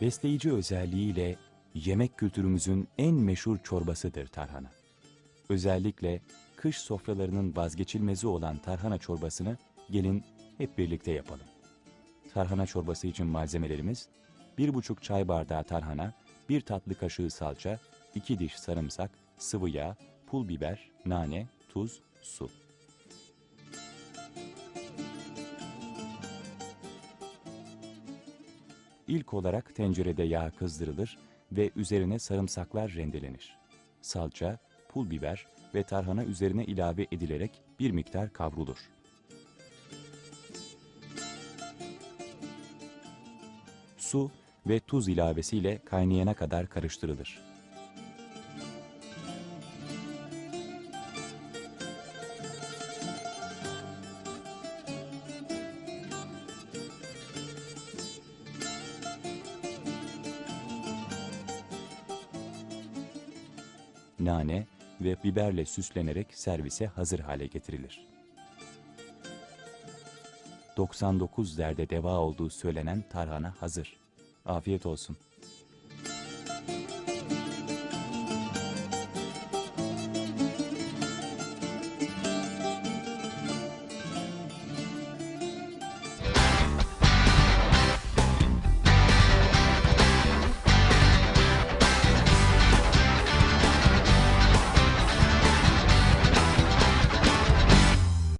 Besleyici özelliğiyle yemek kültürümüzün en meşhur çorbasıdır tarhana. Özellikle kış sofralarının vazgeçilmezi olan tarhana çorbasını gelin hep birlikte yapalım. Tarhana çorbası için malzemelerimiz 1,5 çay bardağı tarhana, 1 tatlı kaşığı salça, 2 diş sarımsak, sıvı yağ, pul biber, nane, tuz, su. İlk olarak tencerede yağ kızdırılır ve üzerine sarımsaklar rendelenir. Salça, pul biber ve tarhana üzerine ilave edilerek bir miktar kavrulur. Su ve tuz ilavesiyle kaynayana kadar karıştırılır. nane ve biberle süslenerek servise hazır hale getirilir. 99 derde deva olduğu söylenen tarhana hazır. Afiyet olsun.